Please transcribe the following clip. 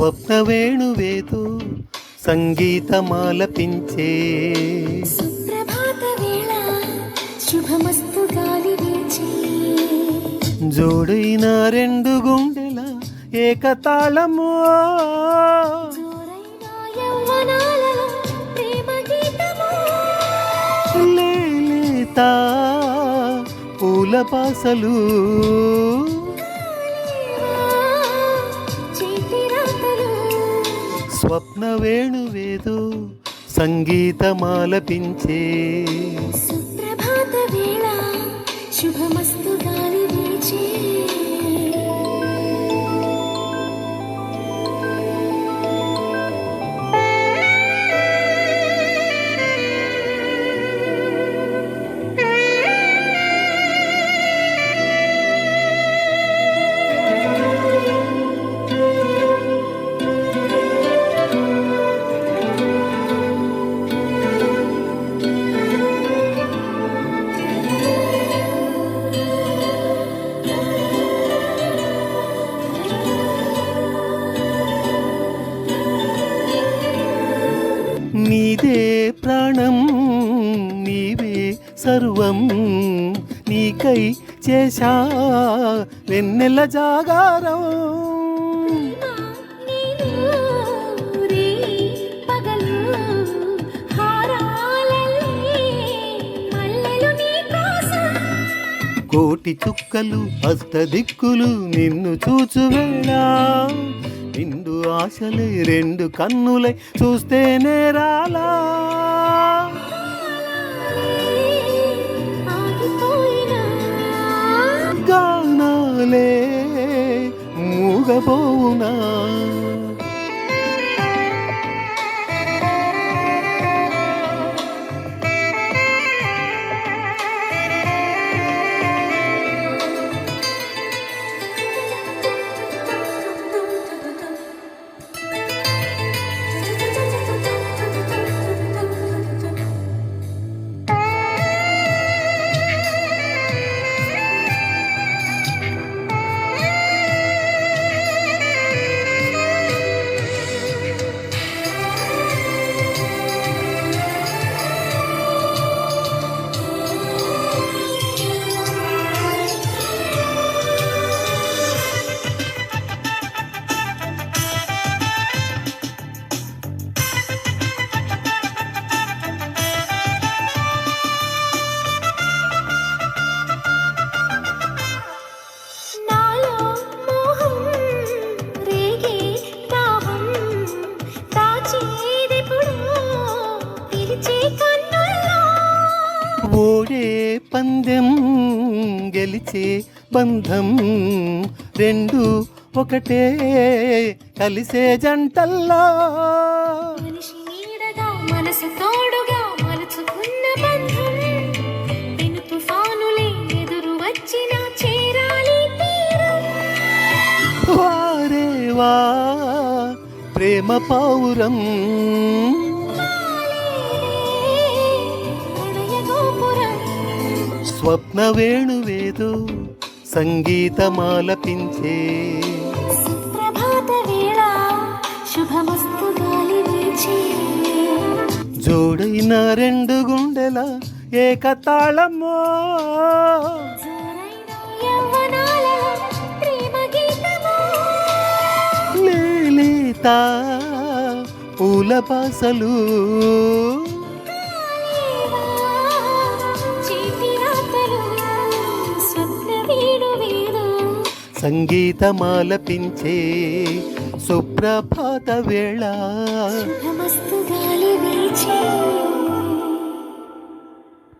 వేణువేదో సంగీతమాలపించే సుప్రభాత వేళ శుభమస్తు గాలి వీచి. జోడైన రెండు గుండెల ఏకతాళమో. పూల పాసలు. స్వప్నవేణువేదు సంగీతమాలపించే. సుప్రభాత వేళ శుభమస్తు నీదే ప్రాణం నీవే సర్వం. నీకై చేశా వెన్నెల జాగారం. కోటి చుక్కలు అష్టదిక్కులు నిన్ను చూచువేళ నిండు ఆశలై రెండు కన్నులై చూస్తేనే రాలా. గానాలే మూగబోవునా? పందెం గెలిచే బంధం రెండు ఒకటే కలిసే జంటల్లో. మనిషి నీడగా మనసు తోడుగా మలుచుకున్న బంధం. పెను తుఫానులే ఎదురు వచ్చిన చేరాలి తీరం. వారేవా ప్రేమ పౌరం. స్వప్న వేణువేదో సంగీతమాలపించే జోడైన రెండు గుండెల ఏకతాళమో. లేలేత పూల పాసలు సంగీతమాలపించే సుప్రభాత వేళ. శుభమస్తు